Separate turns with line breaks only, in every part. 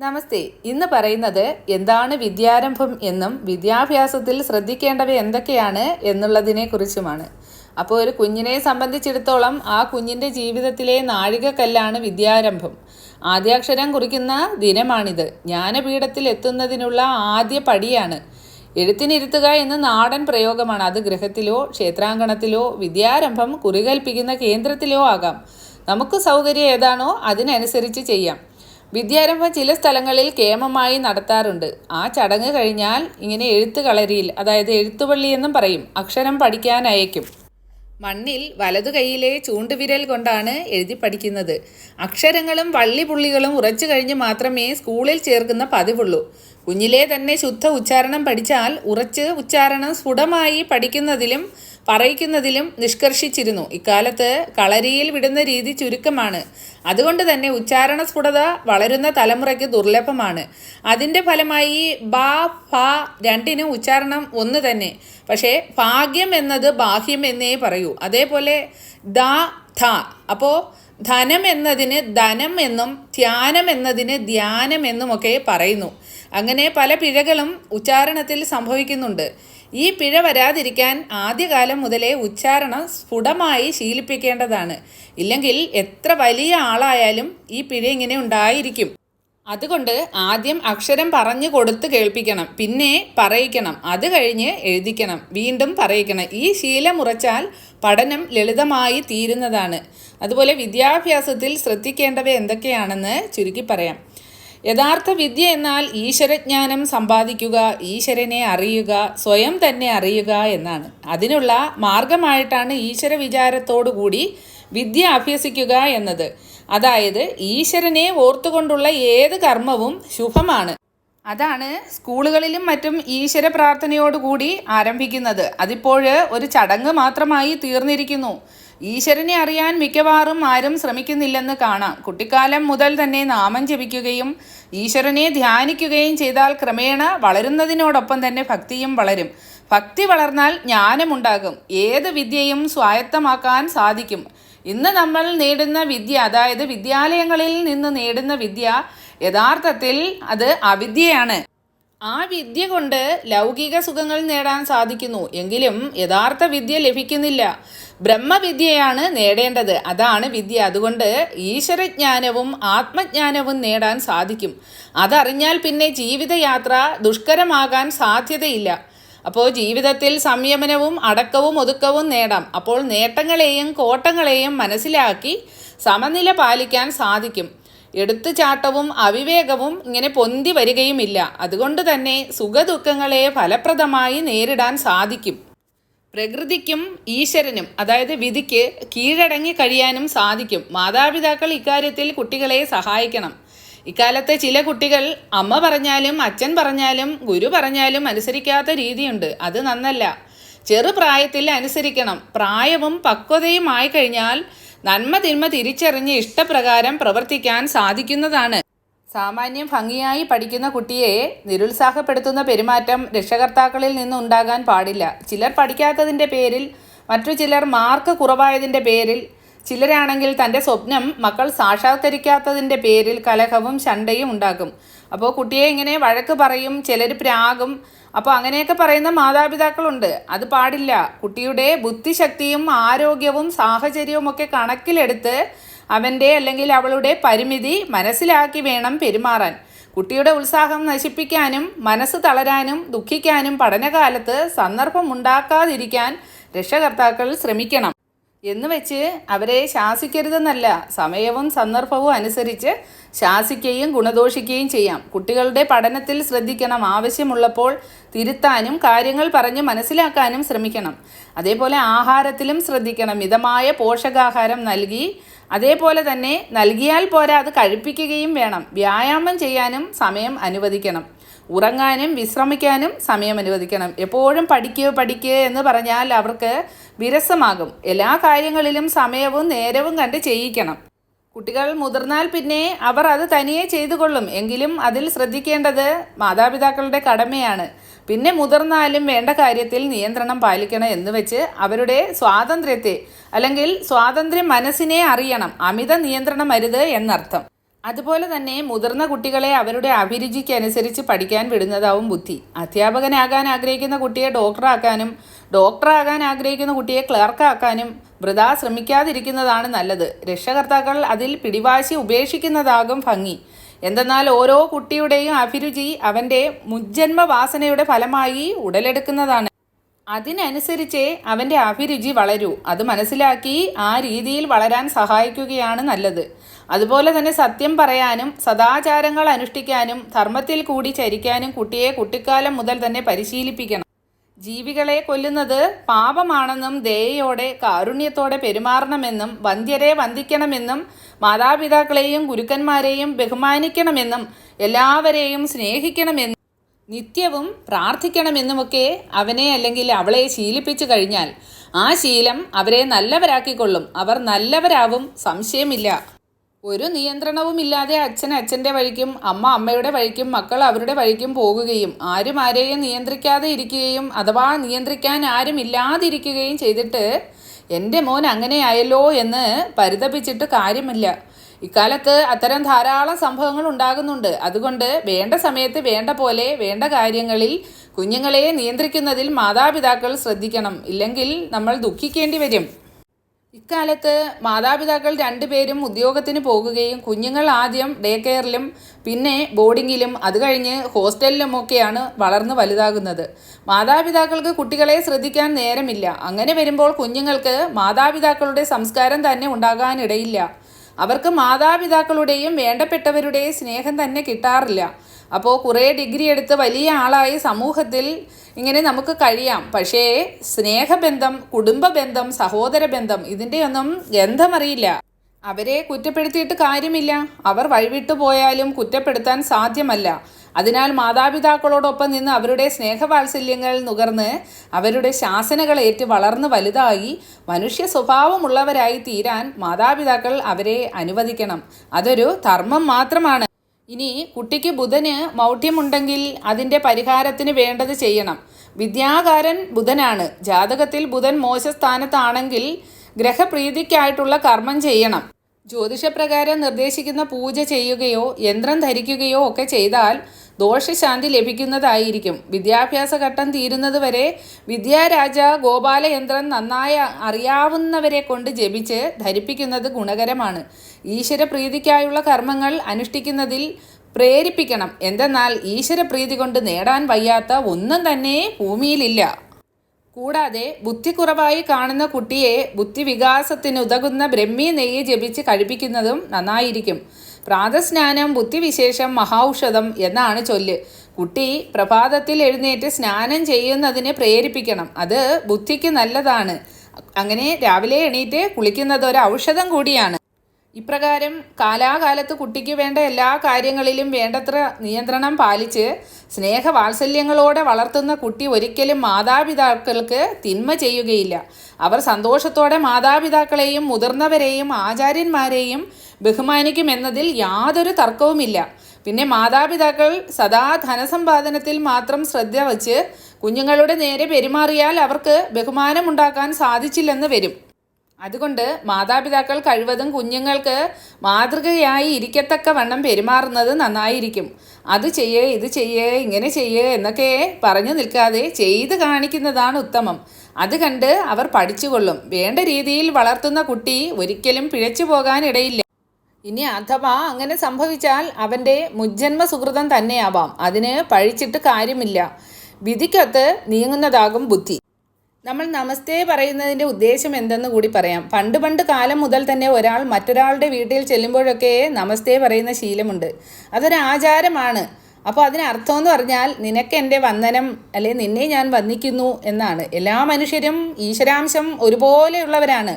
നമസ്തേ. ഇന്ന് പറയുന്നത് എന്താണ് വിദ്യാരംഭം എന്നും വിദ്യാഭ്യാസത്തിൽ ശ്രദ്ധിക്കേണ്ടവ എന്തൊക്കെയാണ് എന്നുള്ളതിനെ കുറിച്ചുമാണ്. അപ്പോൾ ഒരു കുഞ്ഞിനെ സംബന്ധിച്ചിടത്തോളം ആ കുഞ്ഞിന്റെ ജീവിതത്തിലെ നാഴികക്കല്ലാണ് വിദ്യാരംഭം. ആദ്യാക്ഷരം കുറിക്കുന്ന ദിനമാണിത്. ജ്ഞാനപീഠത്തിൽ എത്തുന്നതിനുള്ള ആദ്യ പടിയാണ്. എഴുത്തിനിരുത്തുക എന്ന നാടൻ പ്രയോഗമാണ്. അത് ഗൃഹത്തിലോ ക്ഷേത്രാങ്കണത്തിലോ വിദ്യാരംഭം കുറികൽപ്പിക്കുന്ന കേന്ദ്രത്തിലോ ആകാം. നമുക്ക് സൗകര്യം ഏതാണോ അതിനനുസരിച്ച് ചെയ്യാം. വിദ്യാരംഭം ചില സ്ഥലങ്ങളിൽ കേമമായി നടത്താറുണ്ട്. ആ ചടങ്ങ് കഴിഞ്ഞാൽ ഇങ്ങനെ എഴുത്ത് കളരിയിൽ അതായത് എഴുത്തുപള്ളി എന്നും പറയും അക്ഷരം പഠിക്കാൻ അയക്കും. മണ്ണിൽ വലതു കൈയിലെ ചൂണ്ടുവിരൽ കൊണ്ടാണ് എഴുതി പഠിക്കുന്നത്. അക്ഷരങ്ങളും വള്ളിപുള്ളികളും ഉറച്ചു കഴിഞ്ഞ് മാത്രമേ സ്കൂളിൽ ചേർക്കുന്ന പതിവുള്ളൂ. കുഞ്ഞിലെ തന്നെ ശുദ്ധ ഉച്ചാരണം പഠിച്ചാൽ ഉറച്ച് ഉച്ചാരണം സ്ഫുടമായി പഠിക്കുന്നതിലും പറയിക്കുന്നതിലും നിഷ്കർഷിച്ചിരുന്നു. ഇക്കാലത്ത് കളരിയിൽ വിടുന്ന രീതി ചുരുക്കമാണ്. അതുകൊണ്ട് തന്നെ ഉച്ചാരണ സ്ഫുടത വളരുന്ന തലമുറയ്ക്ക് ദുർലഭമാണ്. അതിന്റെ ഫലമായി ബ ഫ രണ്ടിനും ഉച്ചാരണം ഒന്ന് തന്നെ. പക്ഷേ ഭാഗ്യം എന്നത് ബാഹ്യം എന്നേ പറയൂ. അതേപോലെ ദ ധ. അപ്പോൾ ധനം എന്നതിന് ധനം എന്നും ധ്യാനം എന്നതിന് ധ്യാനം എന്നുമൊക്കെ പറയുന്നു. അങ്ങനെ പല പിഴകളും ഉച്ചാരണത്തിൽ സംഭവിക്കുന്നുണ്ട്. ഈ പിഴ വരാതിരിക്കാൻ ആദ്യകാലം മുതലേ ഉച്ചാരണം സ്ഫുടമായി ശീലിപ്പിക്കേണ്ടതാണ്. ഇല്ലെങ്കിൽ എത്ര വലിയ ആളായാലും ഈ പിഴ ഇങ്ങനെ ഉണ്ടായിരിക്കും. അതുകൊണ്ട് ആദ്യം അക്ഷരം പറഞ്ഞു കൊടുത്ത് കേൾപ്പിക്കണം പിന്നെ പറയിക്കണം അത് കഴിഞ്ഞ് എഴുതിക്കണം വീണ്ടും പറയിക്കണം. ഈ ശീലം ഉറച്ചാൽ പഠനം ലളിതമായി തീരുന്നതാണ്. അതുപോലെ വിദ്യാഭ്യാസത്തിൽ ശ്രദ്ധിക്കേണ്ടവ എന്തൊക്കെയാണെന്ന് ചുരുക്കി പറയാം. യഥാർത്ഥ വിദ്യ എന്നാൽ ഈശ്വരജ്ഞാനം സമ്പാദിക്കുക ഈശ്വരനെ അറിയുക സ്വയം തന്നെ അറിയുക എന്നാണ്. അതിനുള്ള മാർഗമായിട്ടാണ് ഈശ്വര വിചാരത്തോടുകൂടി വിദ്യ അഭ്യസിക്കുക എന്നത്. അതായത് ഈശ്വരനെ ഓർത്തുകൊണ്ടുള്ള ഏത് കർമ്മവും ശുഭമാണ്. അതാണ് സ്കൂളുകളിലും മറ്റും ഈശ്വര പ്രാർത്ഥനയോടുകൂടി ആരംഭിക്കുന്നത്. അതിപ്പോൾ ഒരു ചടങ്ങ് മാത്രമായി തീർന്നിരിക്കുന്നു. ഈശ്വരനെ അറിയാൻ മിക്കവാറും ആരും ശ്രമിക്കുന്നില്ലെന്ന് കാണാം. കുട്ടിക്കാലം മുതൽ തന്നെ നാമം ജപിക്കുകയും ഈശ്വരനെ ധ്യാനിക്കുകയും ചെയ്താൽ ക്രമേണ വളരുന്നതിനോടൊപ്പം തന്നെ ഭക്തിയും വളരും. ഭക്തി വളർന്നാൽ ജ്ഞാനമുണ്ടാകും. ഏത് വിദ്യയും സ്വായത്തമാക്കാൻ സാധിക്കും. ഇന്ന് നമ്മൾ നേടുന്ന വിദ്യ അതായത് വിദ്യാലയങ്ങളിൽ നിന്ന് നേടുന്ന വിദ്യ യഥാർത്ഥത്തിൽ അത് അവിദ്യയാണ്. ആ വിദ്യ കൊണ്ട് ലൗകിക സുഖങ്ങൾ നേടാൻ സാധിക്കുന്നു. എങ്കിലും യഥാർത്ഥ വിദ്യ ലഭിക്കുന്നില്ല. ബ്രഹ്മവിദ്യയാണ് നേടേണ്ടത്. അതാണ് വിദ്യ. അതുകൊണ്ട് ഈശ്വരജ്ഞാനവും ആത്മജ്ഞാനവും നേടാൻ സാധിക്കും. അതറിഞ്ഞാൽ പിന്നെ ജീവിതയാത്ര ദുഷ്കരമാകാൻ സാധ്യതയില്ല. അപ്പോൾ ജീവിതത്തിൽ സംയമനവും അടക്കവും ഒതുക്കവും നേടാം. അപ്പോൾ നേട്ടങ്ങളെയും കോട്ടങ്ങളെയും മനസ്സിലാക്കി സമനില പാലിക്കാൻ സാധിക്കും. എടുത്തുചാട്ടവും അവിവേകവും ഇങ്ങനെ പൊന്തി വരികയുമില്ല. അതുകൊണ്ട് തന്നെ സുഖദുഃഖങ്ങളെ ഫലപ്രദമായി നേരിടാൻ സാധിക്കും. പ്രകൃതിക്കും ഈശ്വരനും അതായത് വിധിക്ക് കീഴടങ്ങി കഴിയാനും സാധിക്കും. മാതാപിതാക്കൾ ഇക്കാര്യത്തിൽ കുട്ടികളെ സഹായിക്കണം. ഇക്കാലത്തെ ചില കുട്ടികൾ അമ്മ പറഞ്ഞാലും അച്ഛൻ പറഞ്ഞാലും ഗുരു പറഞ്ഞാലും അനുസരിക്കാത്ത രീതിയുണ്ട്. അത് നന്നല്ല. ചെറുപ്രായത്തിൽ അനുസരിക്കണം. പ്രായവും പക്വതയും ആയി കഴിഞ്ഞാൽ നന്മ തിന്മ തിരിച്ചറിഞ്ഞ് ഇഷ്ടപ്രകാരം പ്രവർത്തിക്കാൻ സാധിക്കുന്നതാണ്. സാമാന്യം ഭംഗിയായി പഠിക്കുന്ന കുട്ടിയെ നിരുത്സാഹപ്പെടുത്തുന്ന പെരുമാറ്റം രക്ഷകർത്താക്കളിൽ നിന്നുണ്ടാകാൻ പാടില്ല. ചിലർ പഠിക്കാത്തതിന്റെ പേരിൽ മറ്റു ചിലർ മാർക്ക് കുറവായതിന്റെ പേരിൽ ചിലരാണെങ്കിൽ തന്റെ സ്വപ്നം മക്കൾ സാക്ഷാത്കരിക്കാത്തതിന്റെ പേരിൽ കലഹവും ശണ്ടയും ഉണ്ടാക്കും അപ്പോൾ കുട്ടിയെ ഇങ്ങനെ വഴക്ക് പറയും ചിലർ പ്രാകും അപ്പോൾ അങ്ങനെയൊക്കെ പറയുന്ന മാതാപിതാക്കളുണ്ട്. അത് പാടില്ല. കുട്ടിയുടെ ബുദ്ധിശക്തിയും ആരോഗ്യവും സാഹചര്യവും ഒക്കെ കണക്കിലെടുത്ത് അവന്റെ അല്ലെങ്കിൽ അവളുടെ പരിമിതി മനസ്സിലാക്കി വേണം പെരുമാറാൻ. കുട്ടിയുടെ ഉത്സാഹം നശിപ്പിക്കാനും മനസ്സ് തളരാനും ദുഃഖിക്കാനും പഠനകാലത്ത് സന്ദർഭം ഉണ്ടാക്കാതിരിക്കാൻ രക്ഷകർത്താക്കൾ ശ്രമിക്കണം. എന്ന് വെച്ച് അവരെ ശാസിക്കരുതെന്നല്ല. സമയവും സന്ദർഭവും അനുസരിച്ച് ശാസിക്കുകയും ഗുണദോഷിക്കുകയും ചെയ്യാം. കുട്ടികളുടെ പഠനത്തിൽ ശ്രദ്ധിക്കണം. ആവശ്യമുള്ളപ്പോൾ തിരുത്താനും കാര്യങ്ങൾ പറഞ്ഞ് മനസ്സിലാക്കാനും ശ്രമിക്കണം. അതേപോലെ ആഹാരത്തിലും ശ്രദ്ധിക്കണം. മിതമായ പോഷകാഹാരം നൽകി അതേപോലെ തന്നെ നൽകിയാൽ പോരാ അത് കഴിപ്പിക്കുകയും വേണം. വ്യായാമം ചെയ്യാനും സമയം അനുവദിക്കണം. ഉറങ്ങാനും വിശ്രമിക്കാനും സമയം അനുവദിക്കണം. എപ്പോഴും പഠിക്കുക പഠിക്കുക എന്ന് പറഞ്ഞാൽ അവർക്ക് വിരസമാകും. എല്ലാ കാര്യങ്ങളിലും സമയവും നേരവും കണ്ട് ചെയ്യിക്കണം. കുട്ടികൾ മുതിർന്നാൽ പിന്നെ അവർ അത് തനിയെ ചെയ്തു കൊള്ളും എങ്കിലും അതിൽ ശ്രദ്ധിക്കേണ്ടത് മാതാപിതാക്കളുടെ കടമയാണ്. പിന്നെ മുതിർന്നാലും വേണ്ട കാര്യത്തിൽ നിയന്ത്രണം പാലിക്കണം എന്ന് വെച്ച് അവരുടെ സ്വാതന്ത്ര്യത്തെ അല്ലെങ്കിൽ സ്വാതന്ത്ര്യം മനസ്സിനെ അറിയണം. അമിത നിയന്ത്രണം അരുത് എന്നർത്ഥം. അതുപോലെ തന്നെ മുതിർന്ന കുട്ടികളെ അവരുടെ അഭിരുചിക്കനുസരിച്ച് പഠിക്കാൻ വിടുന്നതാവും ബുദ്ധി. അധ്യാപകനാകാൻ ആഗ്രഹിക്കുന്ന കുട്ടിയെ ഡോക്ടറാക്കാനും ഡോക്ടറാകാൻ ആഗ്രഹിക്കുന്ന കുട്ടിയെ ക്ലർക്കാക്കാനും വൃതാ ശ്രമിക്കാതിരിക്കുന്നതാണ് നല്ലത്. രക്ഷകർത്താക്കൾ അതിൽ പിടിവാശി ഉപേക്ഷിക്കുന്നതാകും ഭംഗി. എന്തെന്നാൽ ഓരോ കുട്ടിയുടെയും അഭിരുചി അവന്റെ മുജ്ജന്മവാസനയുടെ ഫലമായി ഉടലെടുക്കുന്നതാണ്. അതിനനുസരിച്ചേ അവന്റെ അഭിരുചി വളരൂ. അത് മനസ്സിലാക്കി ആ രീതിയിൽ വളരാൻ സഹായിക്കുകയാണ് നല്ലത്. അതുപോലെ തന്നെ സത്യം പറയാനും സദാചാരങ്ങൾ അനുഷ്ഠിക്കാനും ധർമ്മത്തിൽ കൂടി ചരിക്കാനും കുട്ടിയെ കുട്ടിക്കാലം മുതൽ തന്നെ പരിശീലിപ്പിക്കണം. ജീവികളെ കൊല്ലുന്നത് പാപമാണെന്നും ദയയോടെ കാരുണ്യത്തോടെ പെരുമാറണമെന്നും വന്ധ്യരെ വന്ദിക്കണമെന്നും മാതാപിതാക്കളെയും ഗുരുക്കന്മാരെയും ബഹുമാനിക്കണമെന്നും എല്ലാവരെയും സ്നേഹിക്കണമെന്നും നിത്യവും പ്രാർത്ഥിക്കണമെന്നുമൊക്കെ അവനെ അല്ലെങ്കിൽ അവളെ ശീലിപ്പിച്ചു കഴിഞ്ഞാൽ ആ ശീലം അവരെ നല്ലവരാക്കിക്കൊള്ളും. അവർ നല്ലവരാവും സംശയമില്ല. ഒരു നിയന്ത്രണവുമില്ലാതെ അച്ഛൻ അച്ഛന്റെ വഴിക്കും അമ്മ അമ്മയുടെ വഴിക്കും മക്കൾ അവരുടെ വഴിക്കും പോകുകയും ആരും ആരെയും നിയന്ത്രിക്കാതെ ഇരിക്കുകയും അഥവാ നിയന്ത്രിക്കാൻ ആരും ഇല്ലാതിരിക്കുകയും ചെയ്തിട്ട് എന്റെ മോൻ അങ്ങനെയായല്ലോ എന്ന് പരിതപിച്ചിട്ട് കാര്യമില്ല. ഇക്കാലത്ത് അത്തരം ധാരാളം സംഭവങ്ങൾ ഉണ്ടാകുന്നുണ്ട്. അതുകൊണ്ട് വേണ്ട സമയത്ത് വേണ്ട പോലെ വേണ്ട കാര്യങ്ങളിൽ കുഞ്ഞുങ്ങളെ നിയന്ത്രിക്കുന്നതിൽ മാതാപിതാക്കൾ ശ്രദ്ധിക്കണം. ഇല്ലെങ്കിൽ നമ്മൾ ദുഃഖിക്കേണ്ടി വരും. ഇക്കാലത്ത് മാതാപിതാക്കൾ രണ്ടുപേരും ഉദ്യോഗത്തിന് പോകുകയും കുഞ്ഞുങ്ങൾ ആദ്യം ഡേ കെയറിലും പിന്നെ ബോർഡിങ്ങിലും അത് കഴിഞ്ഞ് ഹോസ്റ്റലിലുമൊക്കെയാണ് വളർന്നു വലുതാകുന്നത്. മാതാപിതാക്കൾക്ക് കുട്ടികളെ ശ്രദ്ധിക്കാൻ നേരമില്ല. അങ്ങനെ വരുമ്പോൾ കുഞ്ഞുങ്ങൾക്ക് മാതാപിതാക്കളുടെ സംസ്കാരം തന്നെ ഉണ്ടാകാനിടയില്ല. അവർക്ക് മാതാപിതാക്കളുടെയും വേണ്ടപ്പെട്ടവരുടെയും സ്നേഹം തന്നെ കിട്ടാറില്ല. അപ്പോൾ കുറേ ഡിഗ്രി എടുത്ത് വലിയ ആളായി സമൂഹത്തിൽ ഇങ്ങനെ നമുക്ക് കഴിയാം. പക്ഷേ സ്നേഹബന്ധം കുടുംബ ബന്ധം സഹോദര ബന്ധം ഇതിന്റെയൊന്നും ഗന്ധമറിയില്ല. അവരെ കുറ്റപ്പെടുത്തിയിട്ട് കാര്യമില്ല. അവർ വഴിവിട്ടു പോയാലും കുറ്റപ്പെടുത്താൻ സാധ്യമല്ല. അതിനാൽ മാതാപിതാക്കളോടൊപ്പം നിന്ന് അവരുടെ സ്നേഹവാത്സല്യങ്ങൾ നുകർന്ന് അവരുടെ ശാസനകൾ ഏറ്റ് വളർന്ന് വലുതായി മനുഷ്യ സ്വഭാവമുള്ളവരായി തീരാൻ മാതാപിതാക്കൾ അവരെ അനുവദിക്കണം. അതൊരു ധർമ്മം മാത്രമാണ്. ഇനി കുട്ടിക്ക് ബുധന് മൗഢ്യമുണ്ടെങ്കിൽ അതിന്റെ പരിഹാരത്തിന് വേണ്ടത് ചെയ്യണം. വിദ്യാകാരൻ ബുധനാണ്. ജാതകത്തിൽ ബുധൻ മോശസ്ഥാനത്താണെങ്കിൽ ഗ്രഹപ്രീതിക്കായിട്ടുള്ള കർമ്മം ചെയ്യണം. ജ്യോതിഷപ്രകാരം നിർദ്ദേശിക്കുന്ന പൂജ ചെയ്യുകയോ യന്ത്രം ധരിക്കുകയോ ഒക്കെ ചെയ്താൽ ദോഷശാന്തി ലഭിക്കുന്നതായിരിക്കും. വിദ്യാഭ്യാസ ഘട്ടം തീരുന്നതുവരെ വിദ്യാരാജ ഗോപാലയന്ത്രം നന്നായി അറിയാവുന്നവരെ കൊണ്ട് ജപിച്ച് ധരിപ്പിക്കുന്നത് ഗുണകരമാണ്. ഈശ്വരപ്രീതിക്കായുള്ള കർമ്മങ്ങൾ അനുഷ്ഠിക്കുന്നതിൽ പ്രേരിപ്പിക്കണം. എന്തെന്നാൽ ഈശ്വരപ്രീതി കൊണ്ട് നേടാൻ വയ്യാത്ത ഒന്നും തന്നെ ഭൂമിയിലില്ല. കൂടാതെ ബുദ്ധിക്കുറവായി കാണുന്ന കുട്ടിയെ ബുദ്ധിവികാസത്തിനുതകുന്ന ബ്രഹ്മി നെയ്യ് ജപിച്ച് കഴിപ്പിക്കുന്നതും നന്നായിരിക്കും. പ്രാതസ്നാനം ബുദ്ധിവിശേഷം മഹൌഷധം എന്നാണ് ചൊല്ല്. കുട്ടി പ്രഭാതത്തിൽ എഴുന്നേറ്റ് സ്നാനം ചെയ്യുന്നതിന് പ്രേരിപ്പിക്കണം. അത് ബുദ്ധിക്ക് നല്ലതാണ്. അങ്ങനെ രാവിലെ എണീറ്റ് കുളിക്കുന്നത് ഒരു ഔഷധം കൂടിയാണ്. ഇപ്രകാരം കാലാകാലത്ത് കുട്ടിക്ക് വേണ്ട എല്ലാ കാര്യങ്ങളിലും വേണ്ടത്ര നിയന്ത്രണം പാലിച്ച് സ്നേഹവാത്സല്യങ്ങളോടെ വളർത്തുന്ന കുട്ടി ഒരിക്കലും മാതാപിതാക്കൾക്ക് തിന്മ ചെയ്യുകയില്ല. അവർ സന്തോഷത്തോടെ മാതാപിതാക്കളെയും മുതിർന്നവരെയും ആചാര്യന്മാരെയും ബഹുമാനിക്കുമെന്നതിൽ യാതൊരു തർക്കവുമില്ല. പിന്നെ മാതാപിതാക്കൾ സദാ ധനസമ്പാദനത്തിൽ മാത്രം ശ്രദ്ധ വച്ച് കുഞ്ഞുങ്ങളുടെ നേരെ പെരുമാറിയാൽ അവർക്ക് ബഹുമാനമുണ്ടാക്കാൻ സാധിച്ചില്ലെന്ന് വരും. അതുകൊണ്ട് മാതാപിതാക്കൾ കഴിവതും കുഞ്ഞുങ്ങൾക്ക് മാതൃകയായി ഇരിക്കത്തക്ക വണ്ണം പെരുമാറുന്നത് നന്നായിരിക്കും. അത് ചെയ്യേ ഇത് ചെയ്യേ ഇങ്ങനെ ചെയ്യേ എന്നൊക്കെ പറഞ്ഞു നിൽക്കാതെ ചെയ്ത് കാണിക്കുന്നതാണ് ഉത്തമം. അത് കണ്ട് അവർ പഠിച്ചുകൊള്ളും. വേണ്ട രീതിയിൽ വളർത്തുന്ന കുട്ടി ഒരിക്കലും പിഴച്ചു പോകാനിടയില്ല ഇനി അഥവാ അങ്ങനെ സംഭവിച്ചാൽ അവന്റെ മുജ്ജന്മ സുഹൃതം തന്നെയാവാം. അതിന് പഴിച്ചിട്ട് കാര്യമില്ല. വിധിക്കത്ത് നീങ്ങുന്നതാകും ബുദ്ധി. നമ്മൾ നമസ്തേ പറയുന്നതിന്റെ ഉദ്ദേശം എന്തെന്ന് കൂടി പറയാം. പണ്ട് പണ്ട് കാലം മുതൽ തന്നെ ഒരാൾ മറ്റൊരാളുടെ വീട്ടിൽ ചെല്ലുമ്പോഴൊക്കെ നമസ്തേ പറയുന്ന ശീലമുണ്ട്. അതൊരു ആചാരമാണ്. അപ്പോൾ അതിന് അർത്ഥം എന്ന് പറഞ്ഞാൽ നിനക്ക് എന്റെ വന്ദനം അല്ലെ നിന്നെ ഞാൻ വന്ദിക്കുന്നു എന്നാണ്. എല്ലാ മനുഷ്യരും ഈശ്വരാംശം ഒരുപോലെയുള്ളവരാണ്.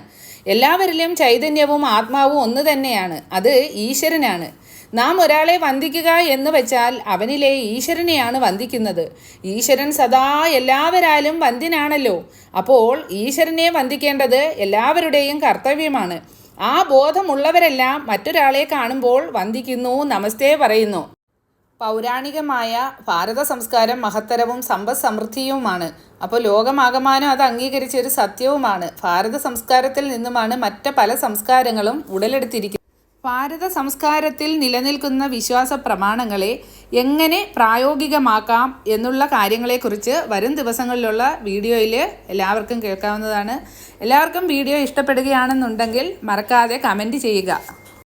എല്ലാവരിലും ചൈതന്യവും ആത്മാവും ഒന്ന് തന്നെയാണ്. അത് ഈശ്വരനാണ്. നാം ഒരാളെ വന്ദിക്കുക എന്ന് വെച്ചാൽ അവനിലെ ഈശ്വരനെയാണ് വന്ദിക്കുന്നത്. ഈശ്വരൻ സദാ എല്ലാവരാലും വന്ദ്യനാണല്ലോ അപ്പോൾ ഈശ്വരനെ വന്ദിക്കേണ്ടത് എല്ലാവരുടെയും കർത്തവ്യമാണ്. ആ ബോധമുള്ളവരെല്ലാം മറ്റൊരാളെ കാണുമ്പോൾ വന്ദിക്കുന്നു നമസ്തേ പറയുന്നു. പൗരാണികമായ ഭാരത സംസ്കാരം മഹത്തരവും സമ്പദ് സമൃദ്ധിയുമാണ് അപ്പോൾ ലോകമാകമാനം അത് അംഗീകരിച്ച ഒരു സത്യവുമാണ്. ഭാരത സംസ്കാരത്തിൽ നിന്നുമാണ് മറ്റ് പല സംസ്കാരങ്ങളും ഉടലെടുത്തിരിക്കുന്നത്. ഭാരത സംസ്കാരത്തിൽ നിലനിൽക്കുന്ന വിശ്വാസ പ്രമാണങ്ങളെ എങ്ങനെ പ്രായോഗികമാക്കാം എന്നുള്ള കാര്യങ്ങളെക്കുറിച്ച് വരും ദിവസങ്ങളിലുള്ള വീഡിയോയിൽ എല്ലാവർക്കും കേൾക്കാവുന്നതാണ്. എല്ലാവർക്കും വീഡിയോ ഇഷ്ടപ്പെടുകയാണെന്നുണ്ടെങ്കിൽ മറക്കാതെ കമന്റ് ചെയ്യുക.